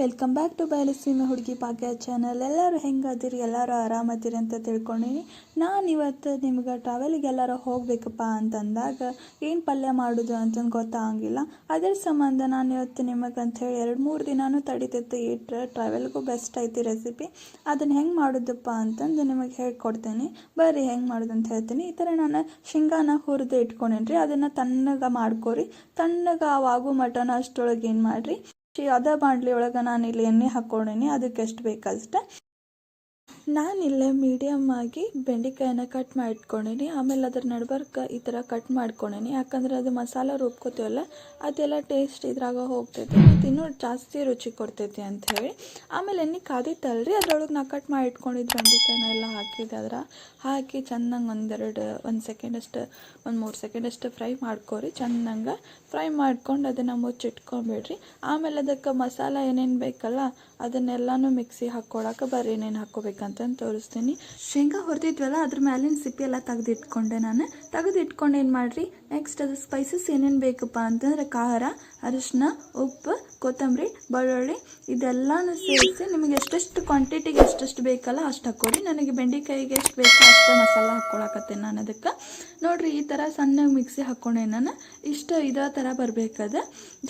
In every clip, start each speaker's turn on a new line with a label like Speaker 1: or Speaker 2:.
Speaker 1: Welcome back to ಬಯಲಸೀಮೆ ಹುಡುಗಿ ಭಾಗ್ಯ channel ಎಲ್ಲರೂ ಹೆಂಗಾದಿರಿ? ಎಲ್ಲರೂ ಆರಾಮದಿರಿ ಅಂತ ತಿಳ್ಕೊಂಡಿನಿ. ನಾನು ಇವತ್ತು ನಿಮ್ಗೆ ಟ್ರಾವೆಲಿಗೆ ಎಲ್ಲರೂ ಹೋಗ್ಬೇಕಪ್ಪ ಅಂತಂದಾಗ ಏನು ಪಲ್ಯ ಮಾಡೋದು ಅಂತಂದು ಗೊತ್ತಾಗಂಗಿಲ್ಲ. ಅದ್ರ ಸಂಬಂಧ ನಾನು ಇವತ್ತು ನಿಮಗೆ ಅಂಥೇಳಿ ಎರಡು ಮೂರು ದಿನಾನು ತಡಿತೈತೆ ಇಟ್ರೆ ಟ್ರಾವೆಲ್ಗೂ ಬೆಸ್ಟ್ ಐತಿ ರೆಸಿಪಿ ಅದನ್ನು ಹೆಂಗೆ ಮಾಡೋದಪ್ಪ ಅಂತಂದು ನಿಮಗೆ ಹೇಳ್ಕೊಡ್ತೇನೆ. ಬರ್ರಿ ಹೆಂಗೆ ಮಾಡೋದು ಅಂತ ಹೇಳ್ತೀನಿ. ಈ ಥರ ನಾನು ಶೇಂಗಾನ ಹುರಿದು ಇಟ್ಕೊಂಡೇನ್ರಿ. ಅದನ್ನು ತಣ್ಣಗೆ ಮಾಡ್ಕೊರಿ. ತಣ್ಣಗೆ ಅವಾಗೂ ಮಟನ್ ಅಷ್ಟೊಳಗೆ ಏನು ಮಾಡಿರಿ? ಅದ ಬಾಣಲಿ ಒಳಗ ನಾನು ಇಲ್ಲಿ ಎಣ್ಣೆ ಹಾಕೊಂಡಿನಿ ಅದಕ್ಕೆ ಎಷ್ಟು ಬೇಕಷ್ಟೆ ನಾನಿಲ್ಲೇ ಮೀಡಿಯಮ್ ಆಗಿ ಬೆಂಡೆಕಾಯನ್ನ ಕಟ್ ಮಾಡಿ ಇಟ್ಕೊಂಡೀನಿ ಆಮೇಲೆ ಅದ್ರ ನಡ್ಬರ್ಕ ಈ ಥರ ಕಟ್ ಮಾಡ್ಕೊಂಡೀನಿ ಯಾಕಂದ್ರೆ ಅದು ಮಸಾಲ ರುಬ್ಕೋತೀವಲ್ಲ, ಅದೆಲ್ಲ ಟೇಸ್ಟ್ ಇದ್ರಾಗ ಹೋಗ್ತೈತಿ. ಮತ್ತು ಇನ್ನೂ ಜಾಸ್ತಿ ರುಚಿ ಕೊಡ್ತೈತಿ ಅಂತ ಹೇಳಿ ಆಮೇಲೆ ಎಣ್ಣೆ ರೀ ಅದ್ರೊಳಗೆ ನಾ ಕಟ್ ಮಾಡಿ ಇಟ್ಕೊಂಡಿದ್ದು ಬೆಂಡೆಕಾಯಿನ ಎಲ್ಲ ಹಾಕಿದೆ ಅದ್ರ. ಹಾಕಿ ಚೆನ್ನಾಗಿ ಒಂದೆರಡು, ಒಂದು ಸೆಕೆಂಡ್ ಅಷ್ಟು, ಒಂದು ಮೂರು ಸೆಕೆಂಡ್ ಅಷ್ಟು ಫ್ರೈ ಮಾಡ್ಕೊರಿ. ಚೆನ್ನಾಗಿ ಫ್ರೈ ಮಾಡ್ಕೊಂಡು ಅದನ್ನು ಮುಚ್ಚಿಟ್ಕೊಂಬಿಡ್ರಿ. ಆಮೇಲೆ ಅದಕ್ಕೆ ಮಸಾಲ ಏನೇನು ಬೇಕಲ್ಲ, ಅದನ್ನೆಲ್ಲನೂ ಮಿಕ್ಸಿ ಹಾಕ್ಕೊಳಕ್ಕೆ ಬರ್ರಿ ಏನೇನು ಹಾಕ್ಕೋಬೇಕಂತಂದು ತೋರಿಸ್ತೀನಿ. ಶೇಂಗಾ ಹೊರದಿದ್ವಲ್ಲ, ಅದ್ರ ಮೇಲಿನ ಸಿಪ್ಪಿ ಎಲ್ಲ ತೆಗೆದಿಟ್ಕೊಂಡೆ ನಾನು. ತೆಗೆದಿಟ್ಕೊಂಡು ಏನು ಮಾಡಿರಿ ನೆಕ್ಸ್ಟ್ ಅದು ಸ್ಪೈಸಸ್ ಏನೇನು ಬೇಕಪ್ಪ ಅಂತಂದರೆ ಖಾರ ಅರಿಶಿನ ಉಪ್ಪು, ಕೊತ್ತಂಬರಿ, ಬೆಳ್ಳುಳ್ಳಿ, ಇದೆಲ್ಲನೂ ಸೇರಿಸಿ ನಿಮಗೆ ಎಷ್ಟೆಷ್ಟು ಕ್ವಾಂಟಿಟಿಗೆ ಎಷ್ಟೆಷ್ಟು ಬೇಕಲ್ಲ ಅಷ್ಟು ಹಾಕ್ಕೊಡಿ ನನಗೆ ಬೆಂಡೆಕಾಯಿಗೆ ಎಷ್ಟು ಬೇಕೋ ಅಷ್ಟು ಮಸಾಲ ಹಾಕ್ಕೊಳಕತ್ತೆ ನಾನು ಅದಕ್ಕೆ. ನೋಡಿರಿ, ಈ ಥರ ಸಣ್ಣಗೆ ಮಿಕ್ಸಿ ಹಾಕ್ಕೊಂಡೆ ನಾನು. ಇಷ್ಟು ಇದೇ ಥರ ಬರಬೇಕದ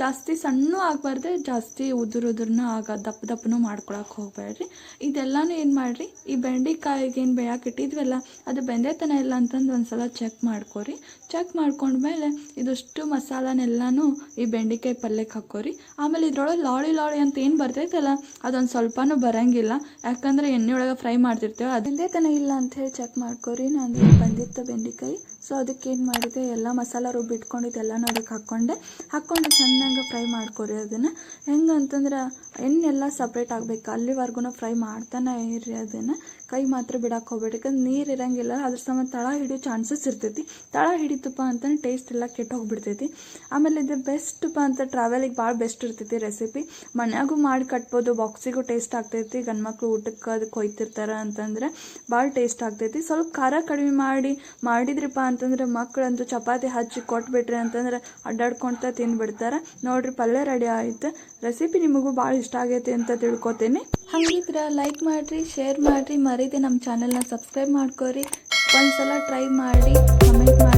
Speaker 1: ಜಾಸ್ತಿ ಸಣ್ಣ ಆಗಬಾರ್ದೆ ಜಾಸ್ತಿ ಉದುರು ಉದುರ್ನೂ ಆಗ ದಪ್ಪ ದಪ್ಪನೂ ಮಾಡ್ಕೊಳಕ್ಕೆ ಹೋಗಬೇಡ್ರಿ. ಇದೆಲ್ಲನೂ ಏನು ಮಾಡಿರಿ ಈ ಬೆಂಡೆಕಾಯಿಗೆ ಏನು ಬೇಯಕ್ಕೆ ಇಟ್ಟಿದ್ವಲ್ಲ, ಅದು ಬೆಂದೈತನ ಇಲ್ಲ ಅಂತಂದು ಒಂದು ಸಲ ಚೆಕ್ ಮಾಡ್ಕೊರಿ ಚೆಕ್ ಮಾಡ್ಕೊಂಡ್ಮೇಲೆ ಇದಷ್ಟು ಮಸಾಲನೆಲ್ಲನೂ ಈ ಬೆಂಡೆಕಾಯಿ ಪಲ್ಯಕ್ಕೆ ಹಾಕೋರಿ ಆಮೇಲೆ ಇದ್ರೊಳಗೆ ಲಾಳಿ ಲಾಳಿ ಅಂತ ಏನು ಬರ್ತೈತಲ್ಲ ಅದೊಂದು ಸ್ವಲ್ಪನೂ ಬರಂಗಿಲ್ಲ. ಯಾಕಂದ್ರೆ ಎಣ್ಣೆ ಒಳಗೆ ಫ್ರೈ ಮಾಡ್ತಿರ್ತೇವೆ ಅದಿಂದೇ ತನ ಇಲ್ಲ ಅಂತ ಹೇಳಿ ಚೆಕ್ ಮಾಡ್ಕೊರಿ. ನಾನು ಬಂದಿತ್ತು ಬೆಂಡೆಕಾಯಿ ಸೊ ಅದಕ್ಕೆ ಏನು ಮಾಡಿದೆ, ಎಲ್ಲ ಮಸಾಲ ರುಬ್ಬಿ ಇಟ್ಕೊಂಡಿದ್ದೆಲ್ಲನೂ ಅದಕ್ಕೆ ಹಾಕ್ಕೊಂಡೆ. ಹಾಕ್ಕೊಂಡು ಚೆನ್ನಾಗಿ ಫ್ರೈ ಮಾಡ್ಕೊರಿ ಅದನ್ನು. ಹೆಂಗೆ ಅಂತಂದ್ರೆ ಎಣ್ಣೆಲ್ಲ ಸಪ್ರೇಟ್ ಆಗಬೇಕು. ಅಲ್ಲಿವರೆಗೂ ಫ್ರೈ ಮಾಡ್ತಾನೆ ಇರ್ರಿ ಅದನ್ನು. ಕೈ ಮಾತ್ರ ಬಿಡಕ್ಕೆ ಹೋಗ್ಬೇಡಿ. ಯಾಕಂದ್ರೆ ನೀರು ಇರಂಗಿಲ್ಲ, ಅದ್ರ ಸಂಬಂಧ ತಳ ಹಿಡಿಯೋ ಚಾನ್ಸಸ್ ಇರ್ತೈತಿ. ತಳ ಹಿಡಿತಪ್ಪ ಅಂತಂದ್ರೆ ಟೇಸ್ಟ್ ಎಲ್ಲ ಕೆಟ್ಟು ಹೋಗ್ಬಿಡ್ತೈತಿ. ಆಮೇಲೆ ಇದು ಬೆಸ್ಟಪ್ಪ ಅಂತ ಟ್ರಾವೆಲಿಗೆ ಭಾಳ ಬೆಸ್ಟ್ ಇರ್ತೈತಿ ರೆಸಿಪಿ ಮನ್ಯಾಗೂ ಮಾಡಿ ಕಟ್ಬೋದು ಬಾಕ್ಸಿಗೂ ಟೇಸ್ಟ್ ಆಗ್ತೈತಿ. ಗಂಡ್ಮಕ್ಳು ಊಟಕ್ಕೆ ಅದಕ್ಕೆ ಕೊಯ್ತಿರ್ತಾರೆ ಅಂತಂದ್ರೆ ಭಾಳ ಟೇಸ್ಟ್ ಆಗ್ತೈತಿ. ಸ್ವಲ್ಪ ಖಾರ ಕಡಿಮೆ ಮಾಡಿ ಮಾಡಿದ್ರಿಪ್ಪ ಅಂತಂದ್ರೆ ಮಕ್ಕಳಂತೂ ಚಪಾತಿ ಹಚ್ಚಿ ಕೊಟ್ಬಿಟ್ರಿ ಅಂತಂದ್ರೆ ಅಡ್ಡಾಡ್ಕೊಳ್ತಾ ತಿಂದ್ಬಿಡ್ತಾರೆ ನೋಡ್ರಿ ಪಲ್ಯ ರೆಡಿ ಆಯ್ತು. ರೆಸಿಪಿ ನಿಮಗೂ ಭಾಳ ಇಷ್ಟ ಆಗೈತಿ ಅಂತ ತಿಳ್ಕೊತೀನಿ. ಹಂಗಿದ್ರೆ ಲೈಕ್ ಮಾಡ್ರಿ ಶೇರ್ ಮಾಡ್ರಿ. ಮರೀದೆ ನಮ್ಮ ಚಾನೆಲ್ನ ಸಬ್ಸ್ಕ್ರೈಬ್ ಮಾಡ್ಕೊರಿ. ಒಂದ್ಸಲ ಟ್ರೈ ಮಾಡಿ ಕಮೆಂಟ್ ಮಾಡಿ.